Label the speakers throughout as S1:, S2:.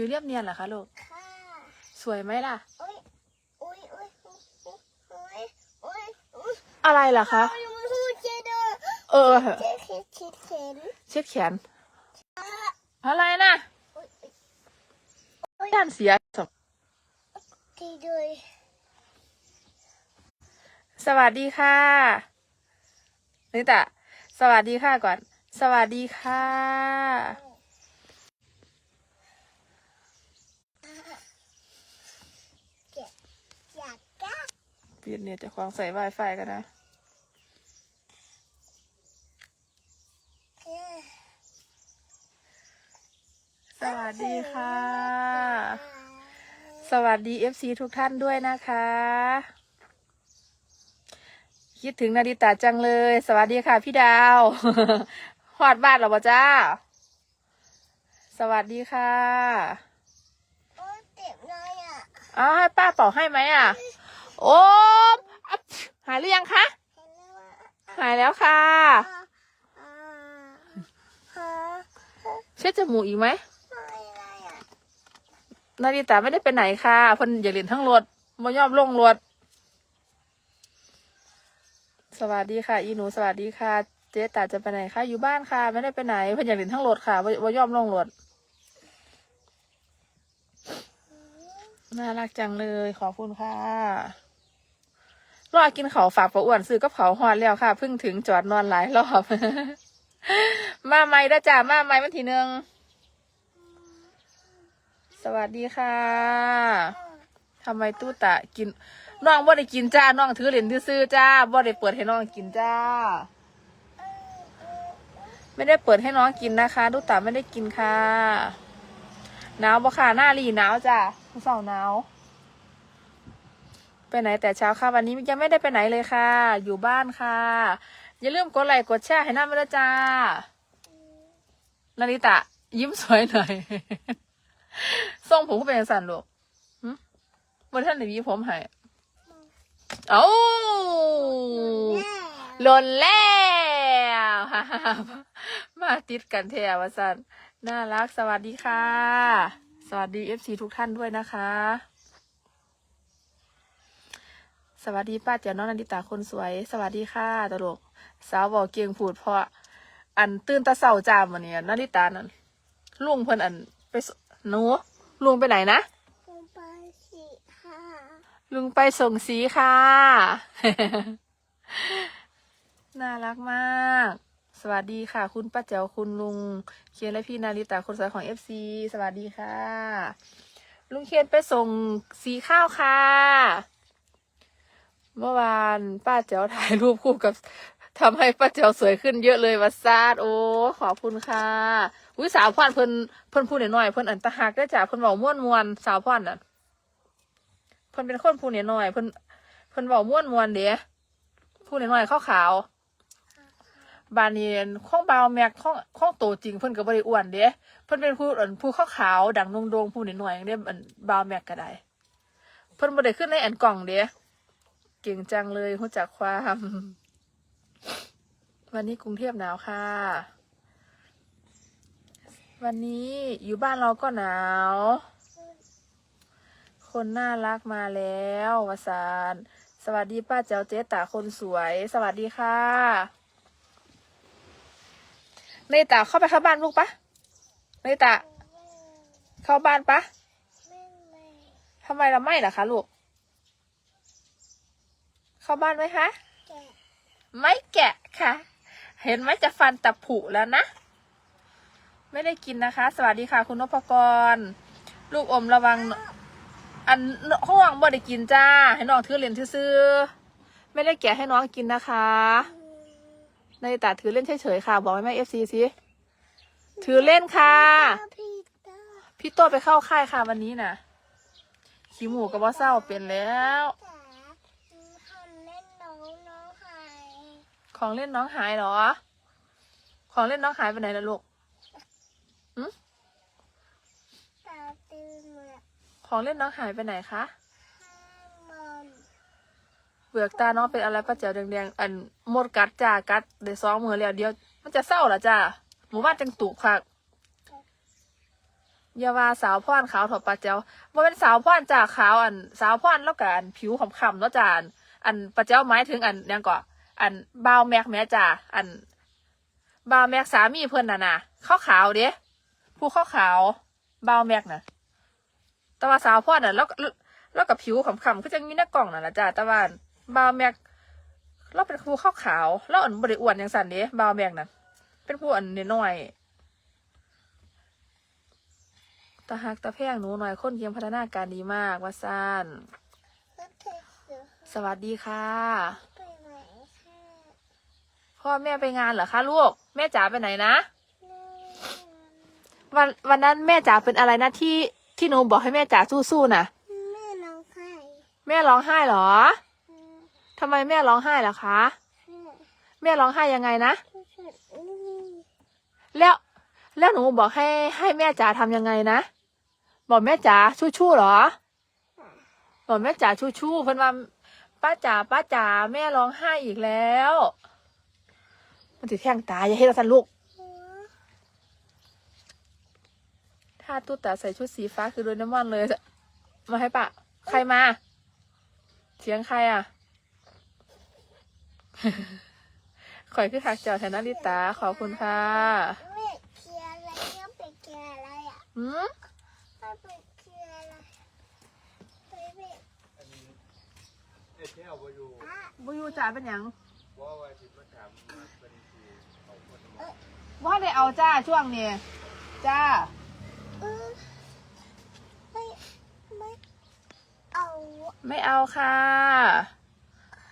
S1: ผิวเรียบเนียนเหรอคะลูก
S2: ค่ะ
S1: สวยไหมล่ะ
S2: อุ้ยอุ้ยอุ้ยอุ้ยอุ้ยอุ้ยอุ้ย
S1: อะไรล่ะคะ
S2: อุ้ยมันพูดเจเดอร์
S1: เออ
S2: เจ๊คิดคิดเข็น
S1: เช็ดแขน อะไรนะ
S2: อุ้ยอุ้ย
S1: ด้านเสีย
S2: ทีด้วย
S1: สวัสดีค่ะนิตะสวัสดีค่ะก่อน สวัสดีค่ะ
S2: เจ็บอยากก้า
S1: ปิดเนี่ยจะควางใส่ Wi-Fi กันนะ
S2: เอ้ย
S1: สวัสดีค่ะ สวัสดี FC ทุกท่านด้วยนะคะ คิดถึงนาดิตาจังเลย สวัสดีค่ะพี่ดาวหอดบ้านเหรอปะจ้า สวัสดีค่ะ
S2: โอ้ยเจ็บเลยอะ
S1: อ้าวให้ป้าเป่าให้ไหมอะ โอ้มอัพหายหรือยังคะ
S2: หา
S1: ยแล้วค่ะเช็ดจมูกอีกไหม
S2: ไม่อะไรอะ
S1: นาดิตาไม่ได้ไปไหนค่ะเพิ่นอย่าเรียนทั้งรถมายอมลงรถสวัสดีค่ะ อีหนูสวัสดีค่ะ เจ๊ตาจะไปไหนคะอยู่บ้านค่ะ ไม่ได้ไปไหนเพิ่นอยากเรียนทั้งรถค่ะว่ว่ายอมลงรถน่ารักจังเลยขอบคุณค่ะ รอกินเขาฝากประอ้วนซื้อกับเขาวหอดแล้วค่ะเพิ่งถึงจอดนอนหลายรอบ มาใหม่ด้จ้ามาใหม่วันทีหนึ่งสวัสดีค่ะทำไมตู้ตะกินน้องบ่ได้กินจ้าน้องถือเหรียญซื้อจ้าบ่ได้เปิดให้น้องกินจ้า ไม่ได้เปิดให้น้องกินนะคะตู้ตาไม่ได้กินค่ะหนาวบ่ค่ะหน้าหลีหนาวจ้าผู้สาวหนาว ไปไหนแต่เช้าค่ะวันนี้ยังไม่ได้ไปไหนเลยค่ะ อยู่บ้านค่ะ อย่าลืมกดไลค์กดแชร์ให้น้าม่ได้จ้านาริตะ ยิ้มสวยหน่อยทรงผมก็เป็นอย่างสันลูกหึวันท่านไหนีผมให้เอ้าหล่นแล้วมาติดกันแถวสันน่ารักสวัสดีค่ะ สวัสดีเอฟซีทุกท่านด้วยนะคะ วัสดีป้าเจ๋อน้องนันดิตาคนสวย สวัสดีค่ะตลก สาวบอกเกียงพูดเพราะอันตื่นตาเศร้าจามวันนี้นันดิตานั่นลุงเพิ่นอันไปสหนูลุงไปไหนนะ
S2: คุณปาสิค่ะ
S1: ลุงไปส่งสีค่ะ น่ารักมาก สวัสดีค่ะ คุณป้าเจ๋วคุณลุงเคียนและพี่นาริตาคนสวยของเอฟซีสวัสดีค่ะ ลุงเคียนไปส่งสีข้าวค่ะ เมื่อวานป้าเจ๋วถ่ายรูปคู่กับทำให้ป้าเจ๋วสวยขึ้นเยอะเลยวัสซาดโอ้ขอบคุณค่ะอุ้ยสาวพ่อนเพิ่นเพิ่นพูดหน่อยเพิ่นอันตะหักได้จ้ะเพิ่นเบาม่วนมวนสาวพ่อนน่ะเพิ่นเป็นคนผู้น้อยเพิ่นเพิ่นเว้าม่วนมวนเด้ผู้น้อยๆขาวบานนี้ข้องบาวแม็กข้องข้องโตจริงเพิ่นก็บ่ได้อ้วนเด้เพิ่นเป็นผู้อันผู้ขาวๆดังโดงๆผู้น้อยๆเด้อันบาวแม็กก็ได้ เพิ่นบ่ได้ขึ้นในอันกล่องเด้ เก่งจังเลยรู้จักความ วันนี้กรุงเทพหนาวค่ะ วันนี้อยู่บ้านเราก็หนาว คนน่ารักมาแล้ววสานสวัสดีป้าเจ้าเจ๊ตาคนสวย สวัสดีค่ะเนตาเข้าไปเข้าบ้านลูกปะเนตาเข้าบ้านปะ
S2: ไม่ไม่
S1: ทำไมเราไม่ล่ะคะลูก เข้าบ้านไหมคะ
S2: แกะ
S1: ไม่แกะค่ะ เห็นไหมจะฟันตะผุแล้วนะ ไม่ได้กินนะคะ สวัสดีค่ะ คุณนพกร ลูกอมระวัง อันห้องบ่ได้กินจ้า ให้น้องถือเล่นซื่อไม่ได้แกะให้น้องกินนะคะในตาถือเล่นเฉยๆค่ะ บอกให้แม่เอฟซีสิถือเล่นค่ะ
S2: พี่
S1: โตไปเข้าค่ายค่ะวันนี้น่ะขี้หมูกับว่าเศร้าเป็นแล้ว
S2: จ๋าทำเล่นน้องน้องหาย
S1: ของเล่นน้องหายเหรอ ของเล่นน้องหายไปไหนล่ะลูก
S2: ตาตื่นเหมือ
S1: ของเล่นน้องหายไปไหนคะเบือกตาน้องเป็นอะไรป้าเจ๋วแดงๆอันหมดกัดจ้ากัดได้สองมือแล้วเดียว มันจะเศร้าหรอจ้าหมู่บ้านจังตุกค่ะยาว่าสาวพ่อนขาวถอดปลาเจ้าว่าเป็นสาวพ่อนจากขาวอัน สาวพ่อนแล้วกันผิวขำๆแล้วจาอันอันปลาเจ้าหมายถึงอันยังก่อ อันบาวแม็กแม่จ้าอันบาวแม็กสามีเพิ่นน่ะนะขาวขาวๆเด้ผู้ขาวขาวๆบาวแม็กน่ะ แต่ว่าสาวพ่อนน่ะแล้วก็แล้วกับผิวขำๆก็จะมีหน้ากล่องน่ะนะจ้าแต่ว่าบาวแม็กเราเป็นผู้ขาวขาวๆแล้วอันบริอ้วนอย่างสันเด้บาวแม็กน่ะ เป็นผู้อันน้อยๆตาหักตาแพงหนูหน่อยคนเยี่ยมพัฒนาการดีมากว่าซ่าน
S2: แล้วเธอเสือ
S1: สวัสดีค่ะ
S2: ไปไหนค่ะ
S1: พ่อแม่ไปงานเหรอคะลูก แม่จ๋าไปไหนนะ
S2: แม่
S1: วันวันนั้นแม่จ๋าเป็นอะไรนะที่ที่หนูบอกให้แม่จ๋าสู้ๆน่ะ
S2: แม่น้องไข่
S1: แม่ร้องไห้เหรอ
S2: แม่
S1: ทำไมแม่ร้องไห้ล่ะคะ
S2: แม่
S1: แม่ร้องไห้ยังไงนะ
S2: ทุกคนอืม
S1: แล้วแล้วหนูบอกให้ให้แม่จ๋าทำยังไงนะบอกแม่จ๋าชู้ๆเหรอบอกแม่จ๋าชู้ๆเพิ่นว่าป้าจ๋าป้าจ๋าแม่ร้องไห้อีกแล้ว มันถือแข้งตาอย่าให้เราสันลูก
S2: หัว
S1: ถ้าตุ๊ตาใส่ชุดสีฟ้าคือโดนน้ำมันเลย มาให้ปะ ใครมา เสียงใครอะข่อยคือหักเจ้าแทนนาริตา ขอบคุณค่ะ
S2: แม่เคลียร์อะไรเนี่ยไปเคลียร์อะไรอะ
S1: หืม
S2: ไปไปเคลียร์อะไรไปไป
S3: อันนี้ไอ้เที่ยวบ่อยู่
S2: อะ
S1: บุยูจ๋าเป็นหยัง
S3: ว่าว่าสิมาถามบัญชีเขาคนมา
S1: ว่าได้เอาจ้าช่วงนี้จ้า
S2: เออไม่ไม่เอา
S1: ไม่เอาค่ะ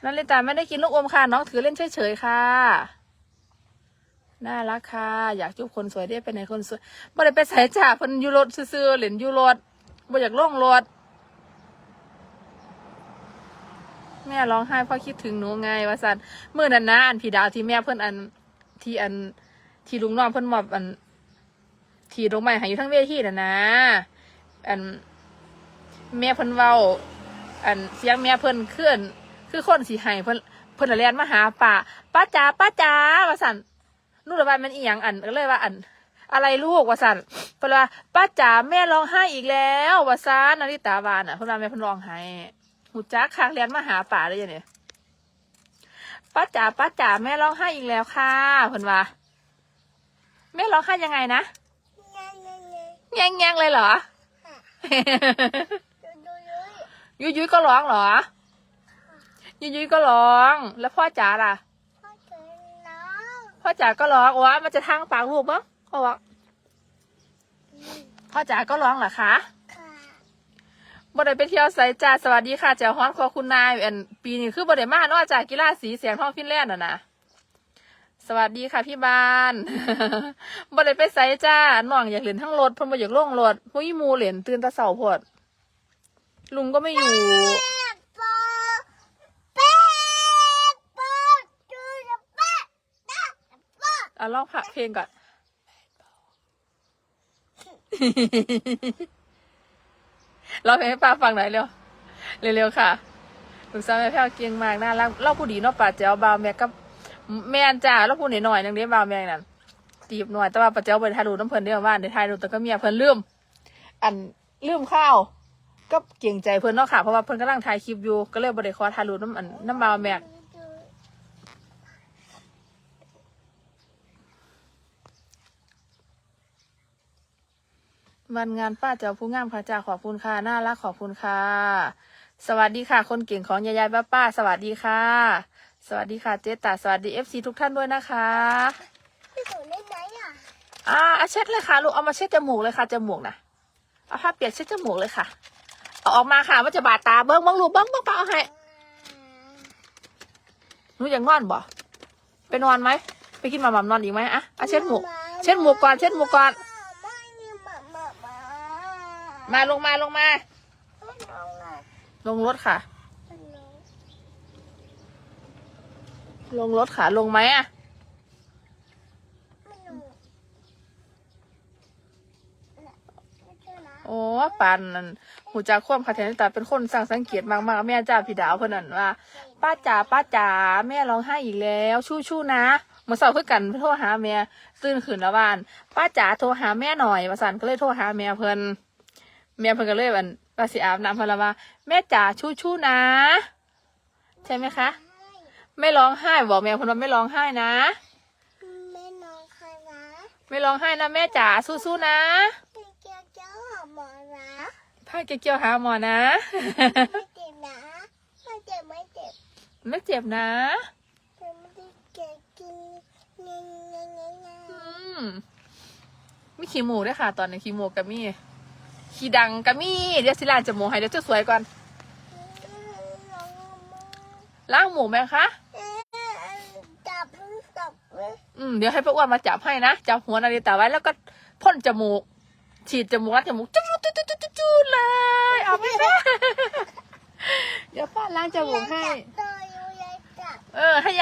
S1: นาริตาไม่ได้กินลูกอมค่ะ น้องถือเล่นเฉยๆค่ะ น่ารักค่ะ อยากจุบคนสวยได้ไปไหนคนสวยบ่ได้ไปใส่จ่าเพิ่นอยูรถซื่อๆเหรียญยูรถบ่อยากล่องรถ แม่ร้องไห้เพราะคิดถึงหนูไงว่าสันเมื่อนั้นนะอันพี่ดาวที่แม่เพิ่อนอันที่อันที่ลุงน้องเพิ่อนมอบอัน ที่ลงไม้ให้อยู่ทั้งเวทีน่ะนะ อันแม่เพิ่นเว้า อันเสียงแม่เพิ่นเคลื่อนคือคนสีให้เพิ่นเพิ่นละแลนมาหาป้าป้าจ๋าป้าจ๋าว่าสันนู่นละว่ามันอีหยังอันก็เลยว่าอัน อะไรลูกว่าสันเพิ่นว่าป้าจ๋าแม่ร้องไห้อีกแล้วว่าซ่านนาริตาวาน่ะเพิ่นว่าแม่เพิ่นร้องไห้ หูจักคักแลนมาหาป้าได้ยังไงป้าจ๋าป้าจ๋าแม่ร้องไห้อีกแล้วค่ะเพิ่นว่าแม่ร้องไห้ยังไงนะ
S2: ไงไงไง
S1: แง่งๆเลยเหรอ
S2: ดูดูยุ้ย
S1: ยุยยุยก็ร้องเหรอยุยยุยก็ร้อง แล้วพ่อจ๋าล่ะ
S2: พ่อเจอน้อง
S1: พ่อจ๋าก็ร้องว่ามันจะทางปากลูกมั้งเขาบอก
S2: อืม
S1: พ่อจ๋าก็ร้องเหรอคะ
S2: ค่ะ
S1: บ่ได้ไปเที่ยวไสจ้าสวัสดีค่ะเจ้าฮ้อนคอคุณนายอันปีนี้คือบ่ได้มาเนอกจากกีฬาสีเสียงทองฟินแลนด์น่ะนะสวัสดีค่ะพี่บานบ่ได้ไปไสจ้าน้องอยากเล่นทั้งรถเพิ่นบ่อยากลงรถบ่มีหมู่เล่นตื่นต่เช้าพดลุงก็ไม่อยู่อะลองพักเพลงก่อน เราเพลงให้ป้าฟังหน่อยเร็ว เร็วๆค่ะลูกสาวแม่แพ้วเก่งมากน่ารักเล่าผู้ดีเนาะป้าเจ้าบาวแม่กับแม่นจ้าเล่าผู้หน่อยๆนังเดียวบาวแม่นั่นจีบหน่อยแต่ว่าป้าเจ้าไปถ่ายรูปน้ำเพลินเดียวว่านในถ่ายรูปแต่ก็เมียเพิ่นลืมอันลืมข้าวก็เก่งใจเพิ่นเนาะค่ะเพราะว่าเพิ่นกำลังถ่ายคลิปอยู่ก็เลยบ่ได้ขอถ่ายรูปน้ำอันน้ำบาวแม่
S2: ดู
S1: วันงานป้าเจ้าผู้งามค่ะจ้าขอบคุณค่ะน่ารักขอบคุณค่ะ สวัสดีค่ะ คนเก่งของยายยายป้าป้าสวัสดีค่ะ สวัสดีค่ะเจ๊ตาสวัสดีเอฟซีทุกท่านด้วยนะคะ
S2: พี่หนูเล่นไหนอะ
S1: อ่าเอาเช็ดเลยค่ะลูกเอามาเช็ดจมูกเลยค่ะจมูกนะเอาผ้าเปียกเช็ดจมูกเลยค่ะ เอาออกมาค่ะว่าจะบาดตาเบิ้งเบิ้งลูกเบิ้งเบิ้งป้าเอาให้หนูอยากนอนบ่ไปนอนไหมไปกินหมาหม่ำนอนอีกไหมอะเอาเช็ดหมูกเช็ดหมูกก่อนเช็ดหมูกก่อน
S2: ไม่มีหมาหมาหมา
S1: มาลงมาลงมา
S2: ไม่เอาอะ
S1: ลงรถค่ะ
S2: ไม่เอา
S1: ลงรถค่ะ ลงไหมอะ
S2: ไม่เอาน่ะไม่เชื่อนะ
S1: โอ้ปันนั่นหูจักความคาเทนตาเป็นคนสร้างสังเกตมากๆแม่จ้าพี่ดาวเพิ่นนั่นว่า ป้าจ๋าป้าจ๋าแม่ร้องไห้อีกแล้ว ชู้ชู้นะเมื่อเช้าคือกันโทรหาแม่ตื่นขึ้นแล้วบ้าน ป้าจ๋าโทรหาแม่หน่อยว่าสันก็เลยโทรหาแม่เพิ่น แม่เพิ่นก็เลยวันว่าสิอาบน้ำเพิ่นละว่า แม่จ๋าชู้ชู้ๆนะ ใช่ไหมคะ ไม่ร้องไห้บอกแม่เพิ่นว่าไม่ร้องไห้นะ
S2: แม่น้องคณะ
S1: ไม่ร้องไห้นะแม่จ๋าสู้ๆนะ
S2: พี่เจ้าเจ้าหอมหมอนะ
S1: พาเกี่ยวๆหาหมอนะ
S2: ไม่เจ็บนะไม่เจ็บไม่เจ็บ
S1: ไม่เจ็บนะ
S2: ฉันไม่ได้เจ็บกินเงี้ยเงี้ยเงี้ยเงี้ย
S1: อืมมีขี้หมูด้วยค่ะ ตอนนี้ขี้หมูกับมี ขี้ดังกับมีเดี๋ยวสิลานจมูกให้เดี๋ยวจะสวยก่อน
S2: น้องมา
S1: ล้างหมูไหมคะ
S2: จับจับเลย
S1: อืมเดี๋ยวให้ป้าอ้วนมาจับให้นะจับหัวนาฬิตาไว้แล้วก็พ่นจมูก ฉีดจมูกรัดจมูกจุ๊ดจุ๊ดจุ๊ดจุ๊ดจุ๊ดจุ๊ดเลยเอาไหมคะเดี๋ยวป้าล้างจมูกให้
S2: จับตัวอยู่ยายจับ
S1: เออให้ยาย